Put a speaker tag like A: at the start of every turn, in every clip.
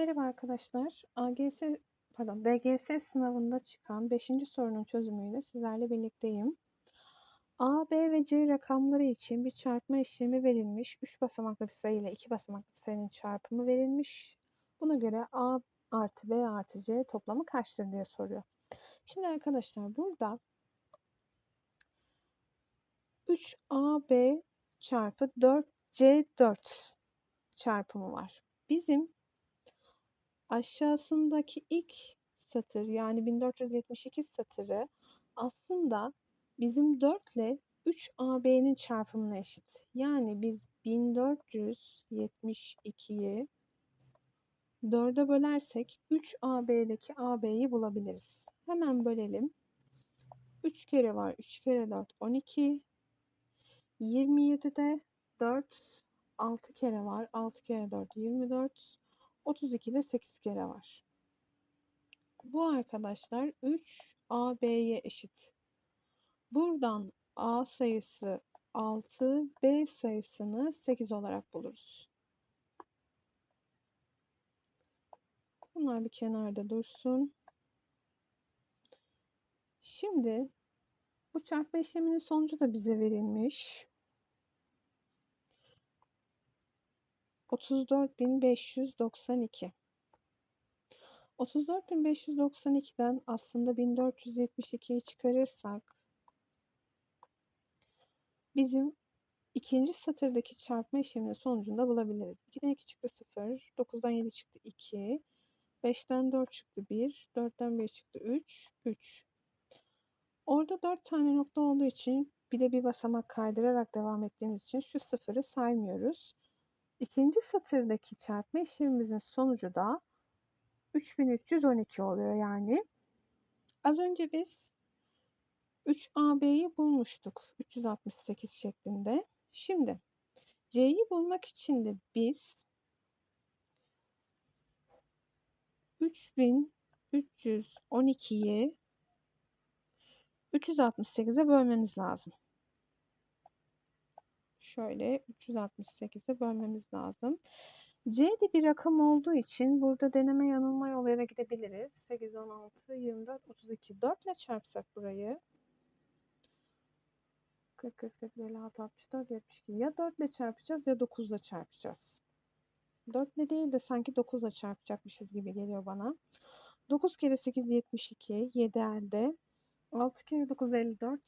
A: Merhaba arkadaşlar. AGS pardon DGS sınavında çıkan 5. sorunun çözümüyle sizlerle birlikteyim. A, B ve C rakamları için bir çarpma işlemi verilmiş. 3 basamaklı bir sayı ile 2 basamaklı bir sayının çarpımı verilmiş. Buna göre A artı B artı C toplamı kaçtır diye soruyor. Şimdi arkadaşlar burada 3AB çarpı 4C4 çarpımı var. Bizim aşağısındaki ilk satır yani 1472 satırı aslında bizim 4 ile 3AB'nin çarpımına eşit. Yani biz 1472'yi 4'e bölersek 3AB'deki AB'yi bulabiliriz. Hemen bölelim. 3 kere var. 3 kere 4 12. 27'de 4 6 kere var. 6 kere 4 24. 32'de 8 kere var. Bu arkadaşlar 3 AB'ye eşit. Buradan A sayısı 6, B sayısını 8 olarak buluruz. Bunlar bir kenarda dursun. Şimdi bu çarpma işleminin sonucu da bize verilmiş. 34.592. 34.592'den aslında 1472'yi çıkarırsak bizim ikinci satırdaki çarpma işleminin sonucunda bulabiliriz. 2'den 2 çıktı 0, 9'dan 7 çıktı 2, 5'ten 4 çıktı 1, 4'ten 1 çıktı 3, 3. Orada 4 tane nokta olduğu için bir de bir basamak kaydırarak devam ettiğimiz için şu sıfırı saymıyoruz. İkinci satırdaki çarpma işlemimizin sonucu da 3312 oluyor yani. Az önce biz 3AB'yi bulmuştuk. 368 şeklinde. Şimdi C'yi bulmak için de biz 3312'yi 368'e bölmemiz lazım. Şöyle 368'e bölmemiz lazım. C de bir rakam olduğu için burada deneme yanılma yoluyla gidebiliriz. 8, 16, 24, 32. 4 ile çarpsak burayı. 40, 48, 56, 64, 72. Ya 4 ile çarpacağız ya 9 ile çarpacağız. 4 ile değil de sanki 9 ile çarpacakmışız gibi geliyor bana. 9 kere 8, 72. 7 elde. 6 kere 9, 54.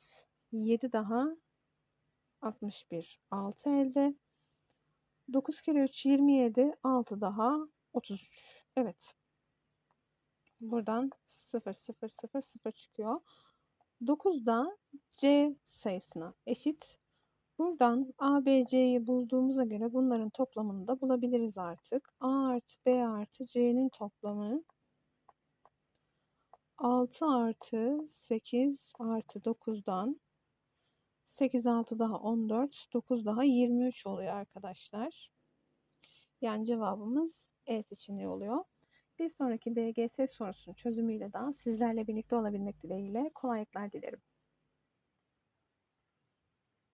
A: 7 daha 61. 6 elde. 9 kere 3 27. 6 daha 33. Evet. Buradan 0 0 0 0 çıkıyor. 9 da C sayısına eşit. Buradan A, B, C'yi bulduğumuza göre bunların toplamını da bulabiliriz artık. A artı B artı C'nin toplamı 6 artı 8 artı 9'dan 8 6 daha 14, 9 daha 23 oluyor arkadaşlar. Yani cevabımız E seçeneği oluyor. Bir sonraki DGS sorusunun çözümüyle daha sizlerle birlikte olabilmek dileğiyle kolaylıklar dilerim.